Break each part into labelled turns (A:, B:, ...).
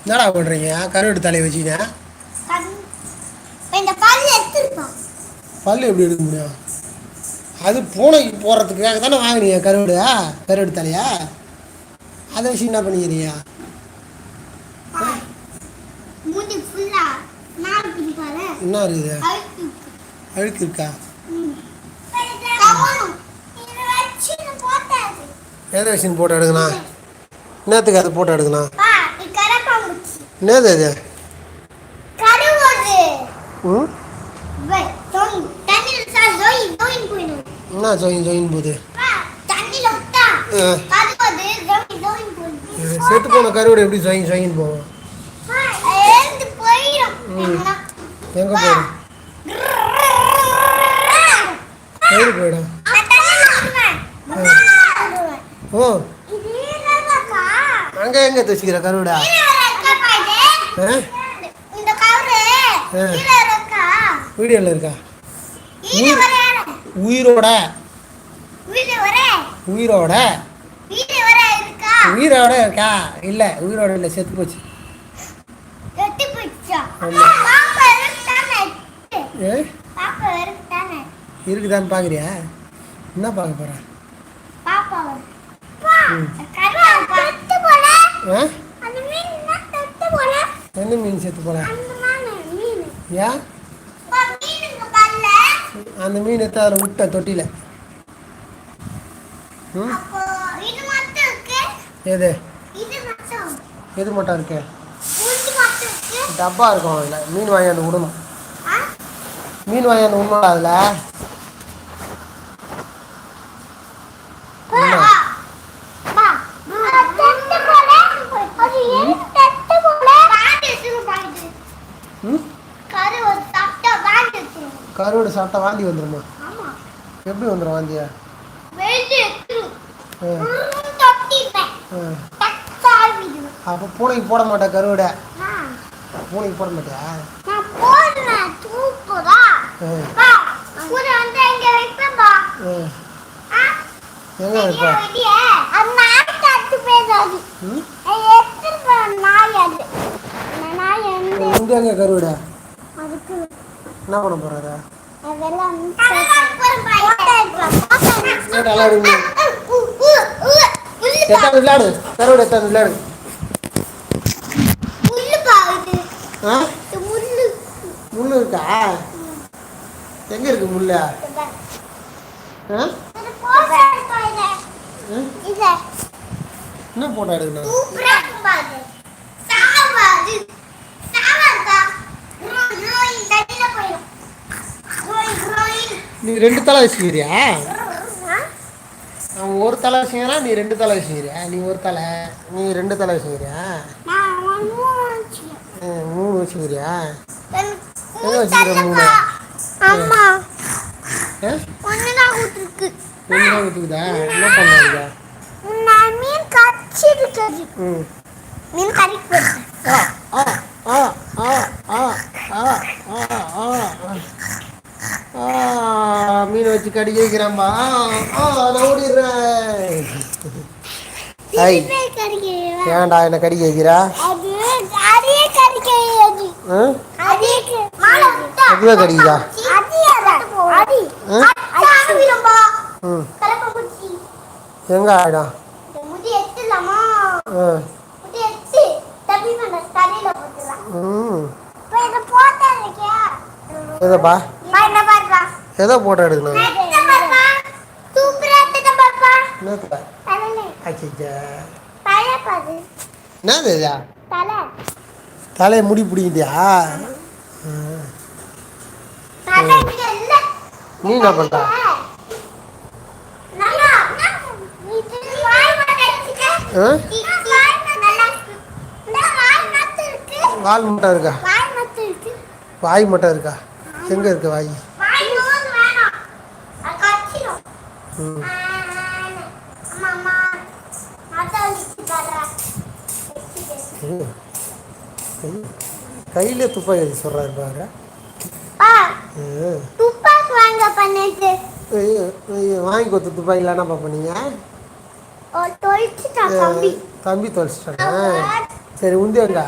A: என்னடா பண்ணுறீங்க கருவெட்டு தலையை
B: வச்சுக்கிட்டேன். பல்லு
A: எப்படி எடுக்க முடியும்? அது பூனைக்கு போடுறதுக்காக தானே வாங்கினீங்க கருவடையா கருவடு தலையா? அதை வச்சு என்ன
B: பண்ணிக்கிறியா
A: என்ன இருக்குது? அழுக்கு இருக்கா. எதை வச்சு போட்டோ எடுக்கணும்? நேற்றுக்கு அது போட்டோ எடுக்கணும்? என்னது அது? ம்? என்ன ஜோயின் ஜோயின் போகுது செத்து போன கருவடை எப்படி ஜோயின் ஜோயின்
B: போவோம்
A: எங்கே போயிடும் கயிறு போயிடும் ஓ. அங்கே எங்கே தச்சுக்கிற கருவடா? வீடியோவில் இருக்கா உயிரோட. உயிரோட. உயிரோட. இருக்கா? இல்லை உயிரோட இல்லை செத்து போச்சு. இருக்குதான்னு பார்க்குறியா என்ன பார்க்க
B: போகிறேன் என்ன
A: மீன் செத்து போல? ஏன் அந்த மீன் எடுத்து அதில் விட்ட தொட்டியில். எது? எது மட்டும் இருக்கு? டப்பா இருக்கும் அதில். மீன் வாங்கியாந்து விடணும். மீன் வாங்கியாந்து விடணும் அதில். கருவாடு சாப்பிட்டா வாந்தி
B: வந்துருமா?
A: எப்படி வந்துடும் வாந்தியா? அப்போ பூனைக்கு போட மாட்டா கருவிட? பூனைக்கு போட மாட்டியா? எங்க இருப்ப எங்க கருவாடை? என்ன பண்ண போறாரு? விளையாடு எத்தாது விளையாடு? தரோட எத்தாது விளையாடு?
B: முள்ளு
A: இருக்கா? எங்க இருக்கு
B: முள்ளு?
A: என்ன போட்டா எடுக்கணும்? நீ ரெண்டு தலை வச்சுக்கிறியா? அவன் ஒரு தலை வச்சுக்கிறான் நீ ரெண்டு தலை வச்சுக்கிறியா? நீ ஒரு தலை நீ ரெண்டு தலை வச்சுக்கிறியா? மூணு வச்சுக்கிறியா? எங்கே வச்சுக்கிற மூணு? ஒன்று தான் கொடுத்துருக்குதா என்ன
B: பண்ணுறீங்க மீன் கட்சி இருக்கிறது
A: ஆ ஆ ஆ ஆ ஆ ஆ ஆ. மீன் வச்சு கடிக்க
B: வைக்கிறேம்மா
A: ஏன்டா என்ன கடிக்க வைக்கிறா? அதுவே கடிக்குதா? எங்க ஆயிடும் எதப்பா? எதை போட்டோ எடுக்கணும் என்னது தலையை முடி பிடிக்கிட்டியா நீ என்ன பண்ணுற வால் மட்டும் இருக்கா.
B: வாய் மட்டும் இருக்கா?
A: எங்கே இருக்கு வாய்?
B: கையில துப்பாக்கி வச்சு சொல்றாரு பாரு.
A: துப்பாக்கி வாங்க பண்ணிட்டு.
B: வாங்கி கொடுத்து துப்பாக்கி இல்லைன்னா
A: பாப்பா நீங்க? தம்பி.
B: தொலைச்சிட்டா சரி உந்தி
A: வந்தா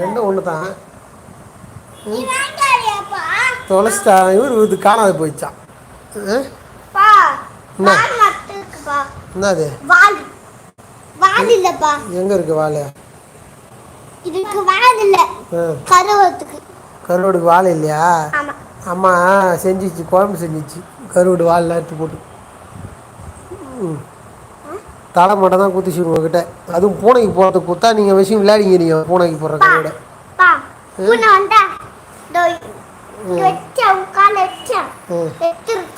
B: ரெண்டும் ஒன்று தான் தொலைச்சிட்டா இவர் இது காணாது போயிடுச்சான் என்னது?
A: வால். வால்
B: எங்கே இருக்கு வாழை
A: இதுக்கு வால் இல்ல. கருவத்துக்கு.
B: கருவாடுக்கு வாழை இல்லையா? அம்மா செஞ்சிச்சு குழம்பு செஞ்சிச்சு. கருவாடு வாழெலாம் எடுத்து போட்டு. ம். தலை மட்டும் தான் குத்திச்சு உங்ககிட்ட. அதுவும் பூனைக்கு போகிறதுக்கு குத்தா நீங்கள் விஷயம் விளையாடிங்க நீங்கள் பூனைக்கு போடுற கருவாடை.
A: பா பூனை